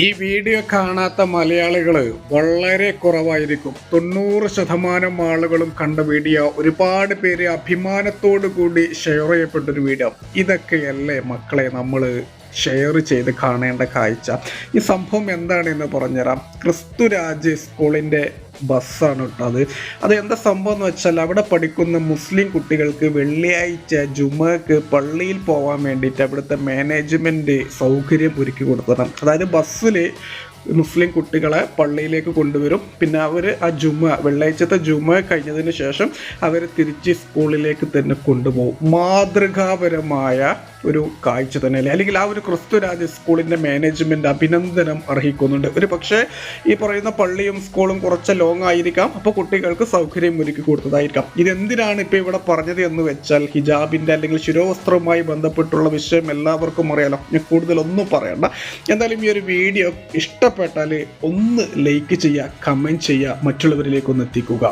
ഈ വീഡിയോ കാണാത്ത മലയാളികൾ വളരെ കുറവായിരിക്കും. തൊണ്ണൂറ് ശതമാനം ആളുകളും കണ്ട വീഡിയോ. ഒരുപാട് പേര് അഭിമാനത്തോടു കൂടി ഷെയർ ചെയ്യപ്പെട്ടൊരു വീഡിയോ. ഇതൊക്കെയല്ലേ മക്കളെ നമ്മൾ ഷെയർ ചെയ്ത് കാണേണ്ട കാഴ്ച. ഈ സംഭവം എന്താണെന്ന് പറഞ്ഞുതരാം. ക്രിസ്തുരാജ് സ്കൂളിന്റെ ബസ്സാണ് കേട്ടോ അത് അത് എന്താ സംഭവം എന്ന് വെച്ചാൽ അവിടെ പഠിക്കുന്ന മുസ്ലിം കുട്ടികൾക്ക് വെള്ളിയാഴ്ച ജുമക്ക് പള്ളിയിൽ പോകാൻ വേണ്ടിയിട്ട് അവിടുത്തെ മാനേജ്മെന്റ് സൗകര്യം ഒരുക്കി കൊടുത്തതാണ് അതായത് ബസ്സിൽ മുസ്ലിം കുട്ടികളെ പള്ളിയിലേക്ക് കൊണ്ടുവരും. പിന്നെ അവർ ആ ജുമ വെള്ളിയാഴ്ചത്തെ ജുമ കഴിഞ്ഞതിന് ശേഷം അവർ തിരിച്ച് സ്കൂളിലേക്ക് തന്നെ കൊണ്ടുപോകും. മാതൃകാപരമായ ഒരു കാഴ്ച തന്നെയല്ലേ? അല്ലെങ്കിൽ ആ ഒരു ക്രിസ്തുരാജ് സ്കൂളിന്റെ മാനേജ്മെന്റ് അഭിനന്ദനം അർഹിക്കുന്നുണ്ട്. ഒരു പക്ഷേ ഈ പറയുന്ന പള്ളിയും സ്കൂളും കുറച്ച് ലോങ് ആയിരിക്കാം. അപ്പോൾ കുട്ടികൾക്ക് സൗകര്യം ഒരുക്കി കൊടുത്തതായിരിക്കാം. ഇതെന്തിനാണ് ഇപ്പോൾ ഇവിടെ പറഞ്ഞത് എന്ന് വെച്ചാൽ ഹിജാബിന്റെ അല്ലെങ്കിൽ ശിരോവസ്ത്രവുമായി ബന്ധപ്പെട്ടുള്ള വിഷയം എല്ലാവർക്കും അറിയാലോ. ഞാൻ കൂടുതലൊന്നും പറയണ്ട. എന്തായാലും ഈ ഒരു വീഡിയോ ഇഷ്ടപ്പെട്ടാൽ ഒന്ന് ലൈക്ക് ചെയ്യുക കമന്റ് ചെയ്യുക മറ്റുള്ളവരിലേക്കൊന്ന് എത്തിക്കുക.